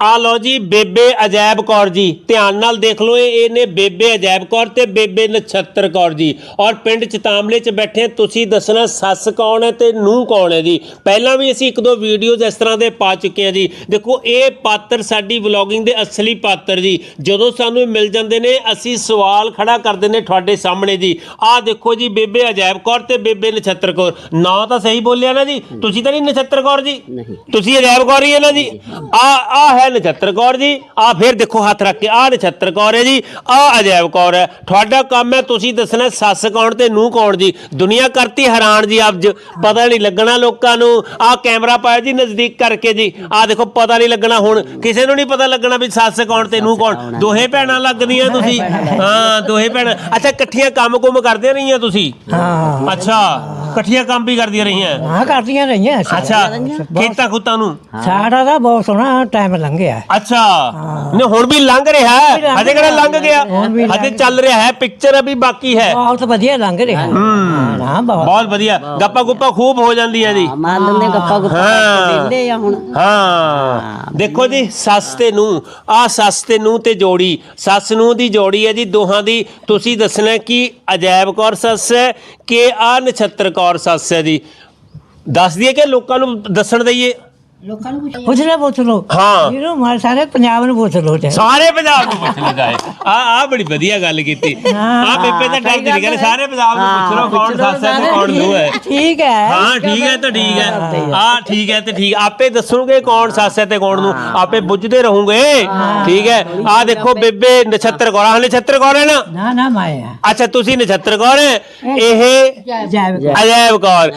ਆ ਲਓ ਜੀ ਬੇਬੇ ਅਜੈਬ ਕੌਰ ਜੀ। ਧਿਆਨ ਨਾਲ ਦੇਖ ਲਓ ਇਹ ਇਹਨੇ ਬੇਬੇ ਅਜੈਬ ਕੌਰ ਤੇ ਬੇਬੇ ਨਛੱਤਰ ਕੌਰ ਜੀ। ਔਰ ਪਿੰਡ ਚਤਾਮਲੇ 'ਚ ਬੈਠੇ ਤੁਸੀਂ ਦੱਸਣਾ ਸੱਸ ਕੌਣ ਹੈ ਤੇ ਨੂੰਹ ਕੌਣ ਹੈ ਜੀ? ਪਹਿਲਾਂ ਵੀ ਅਸੀਂ ਇੱਕ ਦੋ ਵੀਡੀਓਜ਼ ਇਸ ਤਰ੍ਹਾਂ ਦੇ ਪਾ ਚੁੱਕੇ ਹਾਂ ਜੀ। ਦੇਖੋ ਇਹ ਪਾਤਰ ਸਾਡੀ ਵਲੌਗਿੰਗ ਦੇ ਅਸਲੀ ਪਾਤਰ ਜੀ। ਜਦੋਂ ਸਾਨੂੰ ਮਿਲ ਜਾਂਦੇ ਨੇ ਅਸੀਂ ਸਵਾਲ ਖੜਾ ਕਰਦੇ ਨੇ ਤੁਹਾਡੇ ਸਾਹਮਣੇ ਜੀ। ਆਹ ਦੇਖੋ ਜੀ ਬੇਬੇ ਅਜੈਬ ਕੌਰ ਤੇ ਬੇਬੇ ਨਛੱਤਰ ਕੌਰ। ਨਾਂ ਤਾਂ ਸਹੀ ਬੋਲਿਆ ਨਾ ਜੀ? ਤੁਸੀਂ ਤਾਂ ਨਹੀਂ ਨਛੱਤਰ ਕੌਰ ਜੀ? ਤੁਸੀਂ ਅਜੈਬ ਕੌਰ ਹੀ ਹੈ ਨਾ ਜੀ? ਆ ਆ ਹੈ ਨਛੱਤਰ ਕੌਰ ਜੀ ਆ ਫਿਰ ਦੇਖੋ ਹੱਥ ਰੱਖ ਕੇ ਆ ਨਛੱਤਰ ਕੌਰ ਹੈ ਜੀ ਆ ਅਜੈਬ ਕੌਰ ਹੈ। ਤੁਹਾਡਾ ਕੰਮ ਹੈ ਤੁਸੀਂ ਦੱਸਣਾ ਸੱਸ ਕੌਣ ਤੇ ਨੂੰਹ ਕੌਣ ਜੀ? ਦੁਨੀਆ ਕਰਤੀ ਹੈਰਾਨ ਜੀ ਅੱਜ ਪਤਾ ਨਹੀਂ ਲੱਗਣਾ ਲੋਕਾਂ ਨੂੰ। ਆ ਕੈਮਰਾ ਪਾਇਆ ਜੀ ਨਜ਼ਦੀਕ ਕਰਕੇ ਜੀ। ਆ ਦੇਖੋ ਪਤਾ ਨਹੀਂ ਲੱਗਣਾ ਹੁਣ ਕਿਸੇ ਨੂੰ ਨਹੀਂ ਪਤਾ ਲੱਗਣਾ ਵੀ ਸੱਸ ਕੌਣ ਤੇ ਨੂੰਹ ਕੌਣ। ਦੋਹੇ ਭੈਣਾਂ ਲੱਗਦੀਆਂ ਤੁਸੀਂ। ਹਾਂ ਦੋਹੇ ਭੈਣਾਂ। ਅੱਛਾ ਇਕੱਠੀਆਂ ਕੰਮ ਕੁਮ ਕਰਦੀਆਂ ਰਹੀਆਂ ਤੁਸੀਂ? ਹਾਂ। ਅੱਛਾ। ਇਕੱਠੀਆਂ ਕੰਮ ਵੀ ਕਰਦੀਆਂ ਰਹੀਆਂ। ਹਾਂ ਕਰਦੀਆਂ ਰਹੀਆਂ। ਅੱਛਾ ਖੇਤਾਂ ਖੁੱਤਾਂ ਨੂੰ? ਸਾਡਾ ਤਾਂ ਬਹੁਤ ਸੋਹਣਾ ਟਾਈਮ ਲੰਘਿਆ। ਅੱਛਾ। ਨਹੀਂ ਹੁਣ ਵੀ ਲੰਘ ਰਿਹਾ ਹੈ। ਹਜੇ ਕਿਹੜਾ ਲੰਘ ਗਿਆ? ਹਜੇ ਚੱਲ ਰਿਹਾ ਹੈ ਪਿਕਚਰ ਅਭੀ ਬਾਕੀ ਹੈ। ਬਹੁਤ ਵਧੀਆ ਲੰਘ ਰਿਹਾ ਹਾਂ। ਨਾ ਬਹੁਤ। ਬਹੁਤ ਵਧੀਆ। ਗੱਪਾ ਗੁੱਪਾ ਖੂਬ ਹੋ ਜਾਂਦੀਆਂ ਜੀ। ਮਾਰ ਲੈਂਦੇ ਗੱਪਾ ਗੁੱਪਾ ਹਾਂ। ਦਿੰਦੇ ਆ ਹੁਣ। ਹਾਂ। ਦੇਖੋ ਜੀ ਸੱਸ ਤੇ ਨੂੰ ਆ ਸੱਸ ਤੇ ਨੂੰ ਤੇ ਜੋੜੀ। ਸੱਸ ਨੂੰ ਦੀ ਜੋੜੀ ਹੈ ਜੀ ਦੋਹਾਂ ਦੀ। ਤੁਸੀਂ ਦੱਸਣਾ ਕਿ ਅਜੈਬ ਕੌਰ ਸੱਸ ਹੈ ਕਿ ਆ ਨਛੱਤਰ ਕੌਰ ਸੱਸ ਹੈ ਜੀ। ਦੱਸ ਦਈਏ ਕਿ ਲੋਕਾਂ ਨੂੰ ਦੱਸਣ ਦਈਏ? ਪੁੱਛ ਲੈ ਪੁੱਛ ਲੋ ਹਾਂ। ਇਹਨੂੰ ਮਾਰ ਸਾਰੇ ਪੰਜਾਬ ਨੂੰ ਪੁੱਛ ਲੋ ਤੇ ਸਾਰੇ ਪੰਜਾਬ ਨੂੰ ਪੁੱਛ ਜਾਏ ਆ ਆ ਬੜੀ ਵਧੀਆ ਗੱਲ ਕੀਤੀ। ਆ ਬੇਬੇ ਤਾਂ ਟਾਈਮ ਨਹੀਂ ਕਹਿੰਦੇ ਸਾਰੇ ਪੰਜਾਬ ਨੂੰ ਪੁੱਛ ਲਓ ਕੌਣ ਸੱਸ ਹੈ ਤੇ ਕੌਣ ਨੂੰਹ ਹੈ। ਠੀਕ ਹੈ। ਹਾਂ ਠੀਕ ਹੈ ਤਾਂ ਠੀਕ ਹੈ। ਹਾਂ ਠੀਕ ਹੈ ਤੇ ਠੀਕ। ਆਪੇ ਦੱਸੋਗੇ ਕੌਣ ਸੱਸ ਹੈ ਤੇ ਕੌਣ ਨੂੰ ਆਪੇ ਬੁੱਝਦੇ ਰਹੋਗੇ। ਠੀਕ ਹੈ। ਆ ਦੇਖੋ ਬੇਬੇ। ਨਛੱਤਰ ਕੌਰ। ਹਾਂ ਨਛੱਤਰ ਕੌਰ ਹੈ ਨਾ? ਨਾ ਨਾ ਮਾਇਆ। ਅੱਛਾ ਤੁਸੀਂ ਨਛੱਤਰ ਕੌਰ ਹੈ? ਇਹ ਜਾਵੇ ਅਜੈਬ ਕੌਰ।